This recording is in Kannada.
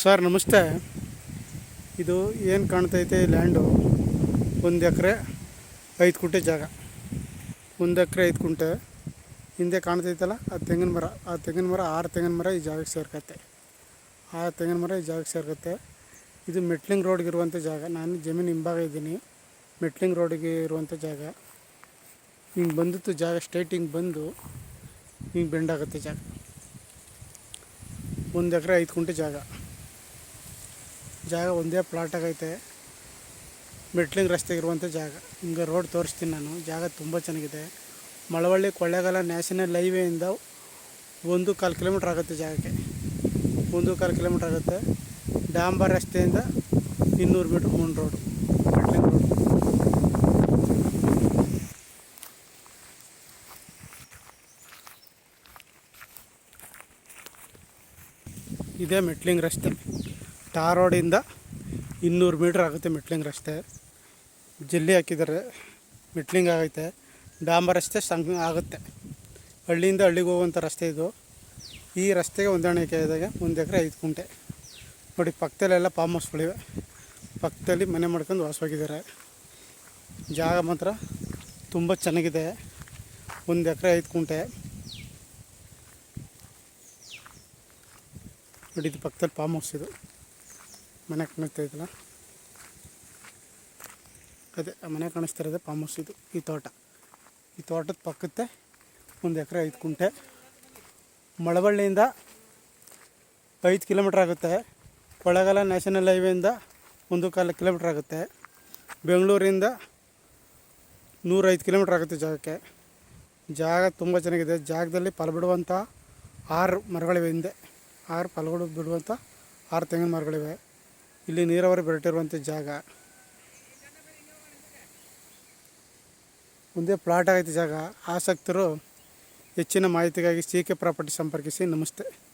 ಸರ್, ನಮಸ್ತೆ. ಇದು ಏನು ಕಾಣ್ತೈತೆ ಲ್ಯಾಂಡು ಒಂದು ಎಕರೆ, ಐದು ಕುಂಟೆ ಜಾಗ. ಒಂದು ಎಕರೆ, ಐದು ಕುಂಟೆ. ಹಿಂದೆ ಕಾಣ್ತೈತಲ್ಲ, ಆ ತೆಂಗಿನ ಮರ. ಆ ತೆಂಗಿನ ಮರ, ಆರು ತೆಂಗಿನ ಮರ ಈ ಜಾಗಕ್ಕೆ ಸೇರ್ಕತ್ತೆ. ಆ ತೆಂಗಿನ ಮರ ಈ ಜಾಗಕ್ಕೆ ಸೇರ್ಕತ್ತೆ. ಇದು ಮೆಟ್ಲಿಂಗ್ ರೋಡ್ಗೆ ಇರುವಂಥ ಜಾಗ. ನಾನು ಜಮೀನು ಹಿಂಭಾಗ ಇದ್ದೀನಿ. ಮೆಟ್ಲಿಂಗ್ ರೋಡಿಗೆ ಇರುವಂಥ ಜಾಗ. ಹಿಂಗೆ ಬಂದಿತ್ತು ಜಾಗ, ಸ್ಟ್ರೈಟ್ ಹಿಂಗೆ ಬಂದು ಹಿಂಗೆ ಬೆಂಡಾಗುತ್ತೆ ಜಾಗ. ಒಂದು ಎಕರೆ, ಐದು ಕುಂಟೆ ಜಾಗ. ಜಾಗ ಒಂದೇ ಪ್ಲಾಟ್ ಆಗೈತೆ. ಮೆಟ್ಲಿಂಗ್ ರಸ್ತೆ ಇರುವಂಥ ಜಾಗ. ಹಿಂಗೆ ರೋಡ್ ತೋರಿಸ್ತೀನಿ ನಾನು. ಜಾಗ ತುಂಬ ಚೆನ್ನಾಗಿದೆ. ಮಳವಳ್ಳಿ ಕೊಳ್ಳೇಗಾಲ ನ್ಯಾಷನಲ್ ಹೈವೇಯಿಂದ ಒಂದು ಕಾಲು ಕಿಲೋಮೀಟ್ರ್ ಆಗುತ್ತೆ ಜಾಗಕ್ಕೆ. ಒಂದು ಕಾಲು ಕಿಲೋಮೀಟ್ರ್ ಆಗುತ್ತೆ. ಡಾಂಬರ್ ರಸ್ತೆಯಿಂದ ಇನ್ನೂರು ಮೀಟ್ರ್ ಮೂನ್ ರೋಡು ಮೆಟ್ಲಿಂಗ್ ರೋಡ್ ಇದೇ ಮೆಟ್ಲಿಂಗ್ ರಸ್ತೆ. ಟಾರ್ ರೋಡಿಂದ ಇನ್ನೂರು ಮೀಟ್ರ್ ಆಗುತ್ತೆ ಮೆಟ್ಲಿಂಗ್ ರಸ್ತೆ. ಜಲ್ಲಿ ಹಾಕಿದ್ದಾರೆ. ಮೆಟ್ಲಿಂಗ್ ಆಗೈತೆ. ಡಾಂಬರ್ ರಸ್ತೆ ಸಂಗ್ ಆಗುತ್ತೆ. ಹಳ್ಳಿಯಿಂದ ಹಳ್ಳಿಗೆ ಹೋಗುವಂಥ ರಸ್ತೆ ಇದು. ಈ ರಸ್ತೆಗೆ ಹೊಂದಾಣಿಕೆ ಆದಾಗ ಒಂದು ಎಕರೆ ಐದು ಕುಂಟೆ. ನೋಡಿ, ಪಕ್ಕದಲ್ಲೆಲ್ಲ ಫಾರ್ಮ್ ಹೌಸ್ಗಳಿವೆ. ಪಕ್ಕದಲ್ಲಿ ಮನೆ ಮಾಡ್ಕೊಂಡು ವಾಸವಾಗಿದ್ದಾರೆ. ಜಾಗ ಮಾತ್ರ ತುಂಬ ಚೆನ್ನಾಗಿದೆ. ಒಂದು ಎಕರೆ ಐದು ಕುಂಟೆ. ನೋಡಿ, ಇದು ಪಕ್ಕದಲ್ಲಿ ಫಾರ್ಮ್ ಹೌಸ್ ಇದು. ಮನೆ ಇದ್ದಲ್ಲ ಅದೇ, ಆ ಮನೆ ಕಾಣಿಸ್ತಾ ಇರೋದೇ ಹೌಸ್ ಇದು, ಈ ತೋಟ. ಈ ತೋಟದ ಪಕ್ಕಕ್ಕೆ ಒಂದು ಎಕರೆ, ಐದು ಕುಂಟೆ. ಮಳವಳ್ಳಿಯಿಂದ ಐದು ಕಿಲೋಮೀಟ್ರ್ ಆಗುತ್ತೆ. ಕೊಳ್ಳೇಗಾಲ ನ್ಯಾಷನಲ್ ಹೈವೇಯಿಂದ ಒಂದು ಕಾಲು ಕಿಲೋಮೀಟ್ರ್ ಆಗುತ್ತೆ. ಬೆಂಗಳೂರಿಂದ ನೂರೈದು ಕಿಲೋಮೀಟ್ರ್ ಆಗುತ್ತೆ ಜಾಗಕ್ಕೆ. ಜಾಗ ತುಂಬ ಚೆನ್ನಾಗಿದೆ. ಜಾಗದಲ್ಲಿ ಫಲ ಬಿಡುವಂಥ ಆರು ಮರಗಳಿವೆ ಹಿಂದೆ. ಆರು ಫಲಗಳು ಬಿಡುವಂಥ ಆರು ತೆಂಗಿನ ಮರಗಳಿವೆ. ಇಲ್ಲಿ ನೀರಾವರಿ ಬೆರಟಿರುವಂಥ ಜಾಗ. ಮುಂದೆ ಪ್ಲಾಟ್ ಆಗೈತೆ ಜಾಗ. ಆಸಕ್ತರು ಹೆಚ್ಚಿನ ಮಾಹಿತಿಗಾಗಿ ಸಿ ಕೆ ಪ್ರಾಪರ್ಟಿ ಸಂಪರ್ಕಿಸಿ. ನಮಸ್ತೆ.